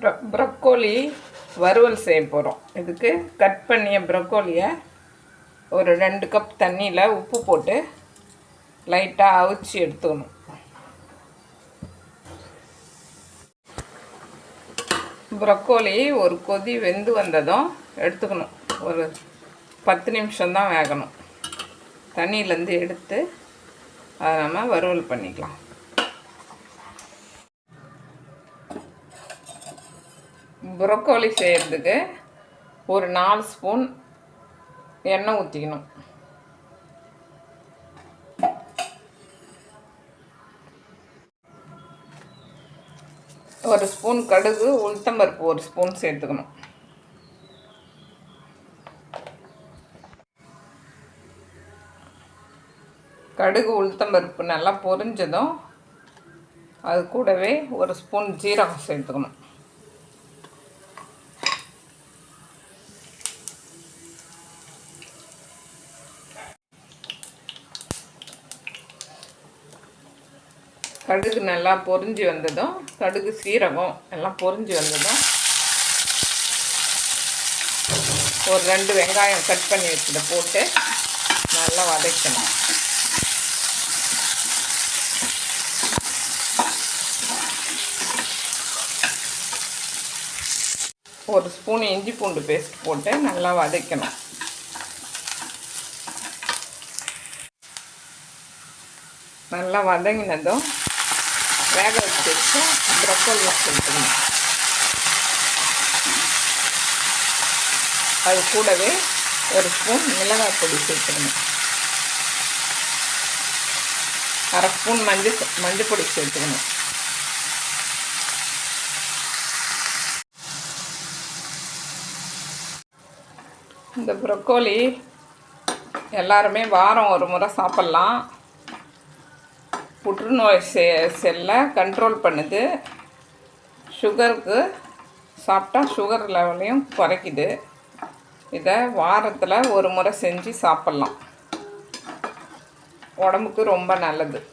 ப்ரொ broccoli வறுவல் செய்ய போகிறோம் இதுக்கு கட் பண்ணிய ப்ரொக்கோலியை ஒரு ரெண்டு கப் தண்ணியில் உப்பு போட்டு லைட்டாக அவிச்சு எடுத்துக்கணும். ப்ரொக்கோலி ஒரு கொதி வெந்து வந்ததும் எடுத்துக்கணும். ஒரு பத்து நிமிஷம்தான் வேகணும். தண்ணியிலேருந்து எடுத்து அதை நம்ம வறுவல் பண்ணிக்கலாம். ப்ரொக்கோலி செய்கிறதுக்கு ஒரு நாலு ஸ்பூன் எண்ணெய் ஊற்றிக்கணும் ஒரு ஸ்பூன் கடுகு உளுத்தம்பருப்பு ஒரு ஸ்பூன் சேர்த்துக்கணும். கடுகு உளுத்தம்பருப்பு நல்லா பொரிஞ்சதும் அது கூடவே ஒரு ஸ்பூன் ஜீரகம் சேர்த்துக்கணும். கடுகு நல்லா பொறிஞ்சு வந்ததும் கடுகு சீரகம் எல்லாம் பொரிஞ்சு வந்ததும் ஒரு ரெண்டு வெங்காயம் கட் பண்ணி வச்சுட்டு போட்டு நல்லா வதக்கணும். ஒரு ஸ்பூன் இஞ்சி பூண்டு பேஸ்ட் போட்டு நல்லா வதக்கணும். நல்லா வதங்கினதும் வேக வச்சு வச்ச ப்ரொக்கோலி சேர்த்துக்கணும் அது கூடவே ஒரு ஸ்பூன் மிளகாய் பொடி சேர்த்துக்கணும் அரை ஸ்பூன் மஞ்சள் மஞ்சள் பொடி சேர்த்துக்கணும் இந்த ப்ரொக்கோலி எல்லாருமே வாரம் ஒரு முறை சாப்பிட்லாம். புற்றுநோய் செ செல்லை கண்ட்ரோல் பண்ணுது. சுகருக்கு சாப்பிட்டா சுகர் லெவலையும் குறைக்குது. இதை வாரத்தில் ஒரு முறை செஞ்சு சாப்பிட்லாம். உடம்புக்கு ரொம்ப நல்லது.